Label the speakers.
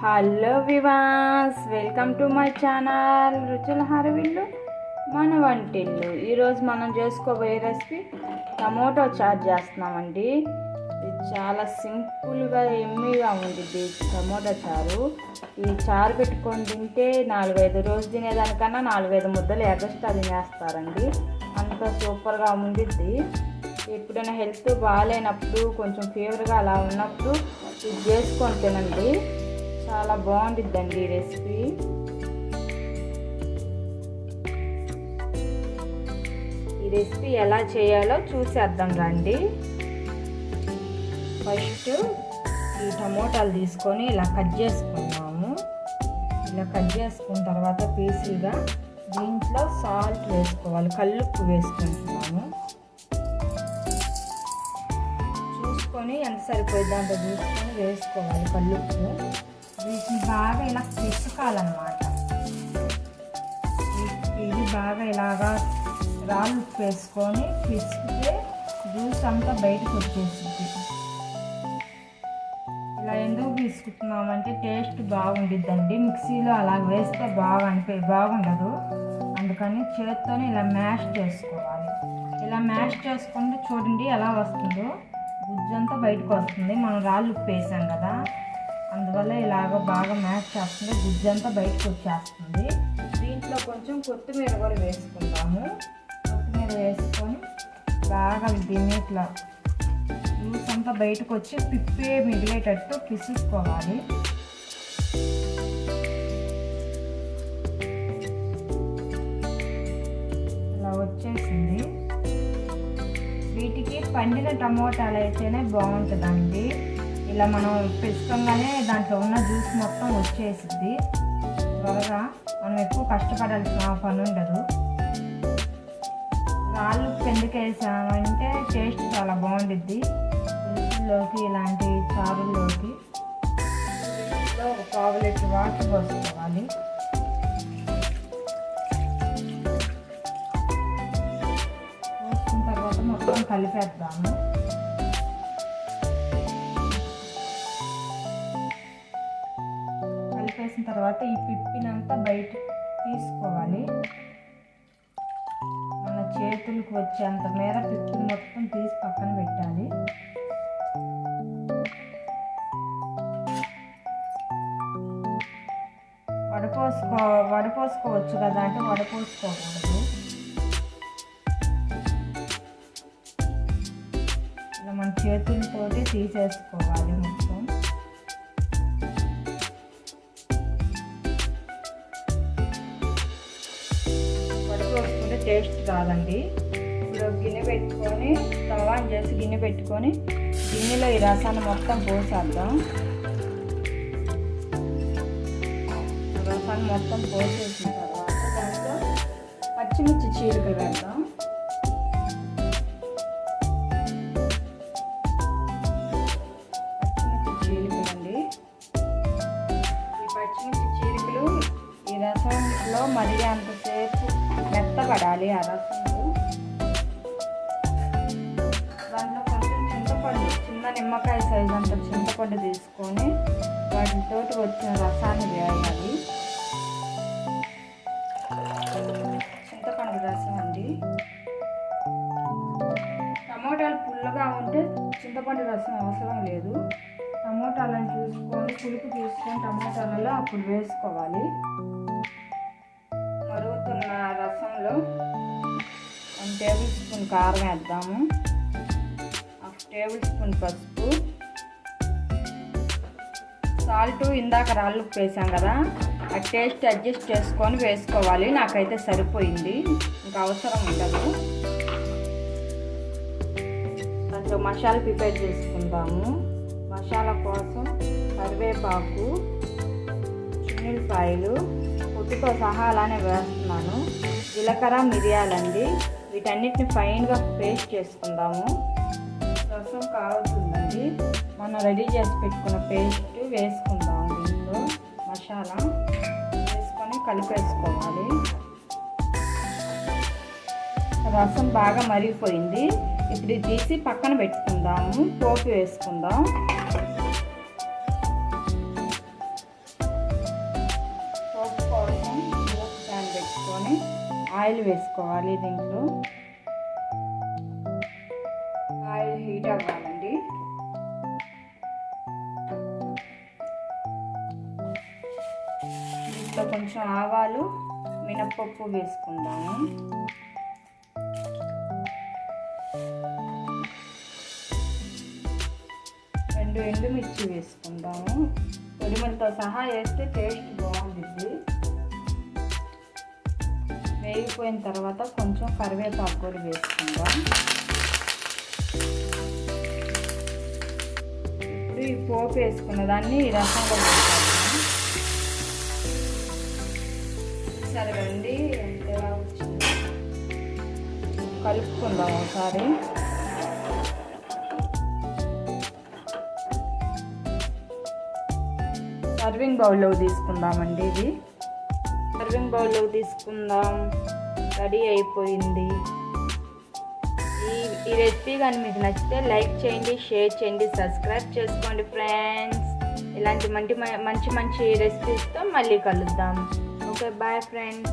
Speaker 1: Hello వివాస్ welcome to my channel రుచుల హరవిల్లు మన వంటిల్లు. ఈరోజు మనం చేసుకోబోయే రెసిపీ టమోటో చాట్ చేస్తున్నామండి. ఇది చాలా సింపుల్గా ఎమ్మీగా ఉంది టమోటో చారు. ఈ చారు పెట్టుకొని తింటే నాలుగైదు రోజు తినేదానికన్నా నాలుగైదు ముద్దలు ఎగస్ట్రా తినేస్తారండి. అంత సూపర్గా ఉండిద్ది. ఎప్పుడైనా హెల్త్ బాగాలేనప్పుడు కొంచెం ఫీవర్గా అలా ఉన్నప్పుడు ఇది చేసుకొని తినండి. చాలా బాగుంటుందండి ఈ రెసిపీ. ఈ రెసిపీ ఎలా చేయాలో చూసేద్దాం రండి. ఫస్ట్ ఈ టమోటాలు తీసుకొని ఇలా కట్ చేసుకున్నాము ఇలా కట్ చేసుకున్న తర్వాత పీసులుగా దీంట్లో సాల్ట్ వేసుకోవాలి కల్లుప్పు వేసుకుంటున్నాము. చూసుకొని ఎంత సరిపోయిందో దాంట్లో చూసుకొని వేసుకోవాలి కల్లుప్పు. వీటిని బాగా ఇలా పిసుకాలన్నమాట ఇది బాగా ఇలాగా రాళ్ళు ఉప్పు వేసుకొని పిసికితే జ్యూస్ అంతా బయటకు వచ్చేసింది ఇలా ఎందుకు తీసుకుంటున్నామంటే టేస్ట్ బాగుండిద్దండి. మిక్సీలో అలా వేస్తే బాగా అనిపి బాగుండదు. అందుకని చేత్తోనే ఇలా మ్యాష్ చేసుకోవాలి. ఇలా మ్యాష్ చేసుకుంటే చూడండి ఎలా వస్తుందో. గుజ్జంతా బయటకు వస్తుంది. మనం రాళ్ళు ఉప్పు వేసాం కదా. అందువల్ల ఇలాగ బాగా మ్యాష్ చేస్తుంది గుజ్జంతా బయటకు వచ్చేస్తుంది. దీంట్లో కొంచెం కొత్తిమీర కూడా వేసుకుందాము. కొత్తిమీర వేసుకొని బాగా దీన్ని ఇట్లా జ్యూస్ అంతా బయటకు వచ్చి పిప్పే మిగిలేటట్టు పిసుకోవాలి ఇలా వచ్చేసింది. వీటికి పండిన టమోటాలు అయితేనే బాగుంటుందండి. ఇలా మనం పెంచుకోగానే దాంట్లో ఉన్న జ్యూస్ మొత్తం వచ్చేసింది త్వరగా మనం ఎక్కువ కష్టపడాల్సిన పని ఉండదు. రాళ్ళు పెందుకేసామంటే వేసామంటే టేస్ట్ చాలా బాగుండిద్ది. పులుసుల్లోకి ఇలాంటి చారుల్లోకి ఒక పావు లీటర్ వాటర్ పోసుకోవాలి. పోసుకున్న తర్వాత మొత్తం కలిపేద్దాము. తర్వాత ఈ పిప్పినంతా బయట తీసుకోవాలి. మన చేతులకు వచ్చేంత మేర పిప్పిని మొత్తం తీసి పక్కన పెట్టాలి. వడపోసుకో వడపోసుకోవచ్చు కదా అంటే వడపోసుకోకూడదు. ఇలా మన చేతులతోటి తీసేసుకోవాలి మొత్తం. టేస్ట్ రాదండి ఇప్పుడు గిన్నె పెట్టుకొని స్టవ్ చేసి గిన్నె పెట్టుకొని గిన్నెలో ఈ రసాన్ని మొత్తం పోసేద్దాం. రసాన్ని మొత్తం పోసేసిన తర్వాత దాంట్లో పచ్చిమిర్చి చీలికలు వేద్దాం. ఈ రసంలో మరిగేంతసేపు మెత్తపడాలి ఆ రసంలో దాంట్లో కొంచెం చింతపండు చిన్న నిమ్మకాయ సైజ్ అంత చింతపండు తీసుకొని వాటితో వచ్చిన రసాన్ని వేయాలి. చింతపండు రసం అండి. టమోటాలు పుల్లగా ఉంటే చింతపండు రసం అవసరం లేదు. టమోటాలను చూసుకొని పులుపు చూసుకొని టమోటాలలో అప్పుడు వేసుకోవాలి. మరుగుతున్న రసంలో వన్ టేబుల్ స్పూన్ కారం వేద్దాము. హాఫ్ టేబుల్ స్పూన్ పసుపు. సాల్ట్ ఇందాక రాళ్ళు ఉప్పు వేసాం కదా ఆ టేస్ట్ అడ్జస్ట్ చేసుకొని వేసుకోవాలి. నాకైతే సరిపోయింది. ఇంకా అవసరం ఉండదు. కొంచెం మసాలా ప్రిపేర్ చేసుకుందాము. మసాలా కోసం కరివేపాకు చిన్నిపాయలు పొట్టుతో సహా అలానే వేస్తున్నాను. జీలకర్ర మిరియాలండి. వీటన్నిటిని ఫైన్గా పేస్ట్ చేసుకుందాము. రసం కావుతుందండి మనం రెడీ చేసి పెట్టుకున్న పేస్ట్ వేసుకుందాం దీంట్లో మసాలా వేసుకొని కలిపేసుకోవాలి. రసం బాగా మరిగిపోయింది. ఇప్పుడు తీసి పక్కన పెట్టుకుందాము. పోపు వేసుకుందాం. ఆయిల్ వేసుకోవాలి దీంట్లో. ఆయిల్ హీట్ అవ్వాలండి. దీంట్లో కొంచెం ఆవాలు మినప్పప్పు వేసుకుందాము. రెండు ఎండుమిర్చి వేసుకుందాము. పొడిమలతో సహా వేస్తే టేస్ట్ బాగుంటుంది. వేగిపోయిన తర్వాత కొంచెం కరివేపాకు కూడా వేసుకుందాం. ఇప్పుడు ఈ పోపు వేసుకున్న దాన్ని ఈ రసంలో వేసుకుందాం సరేనండి ఎలా వచ్చింది. కలుపుకుందాం ఒకసారి. సర్వింగ్ బౌల్లో తీసుకుందామండి ఇది. సర్వింగ్ బౌల్లో తీసుకుందాం. రెడీ అయిపోయింది. ఈ ఈ రెసిపీ కానీ మీకు నచ్చితే లైక్ చేయండి షేర్ చేయండి సబ్స్క్రైబ్ చేసుకోండి ఫ్రెండ్స్. ఇలాంటి మంచి మంచి మంచి రెసిపీస్తో మళ్ళీ కలుద్దాం. Okay bye friends